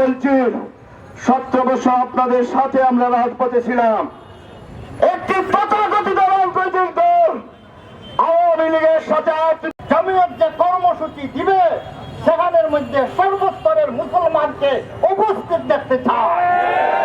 বলছি সত্য আপনাদের সাথে আমরা রাজপথে ছিলাম। একটি তথাকথিত মুসলমানকে উপস্থিত দেখতে চায়।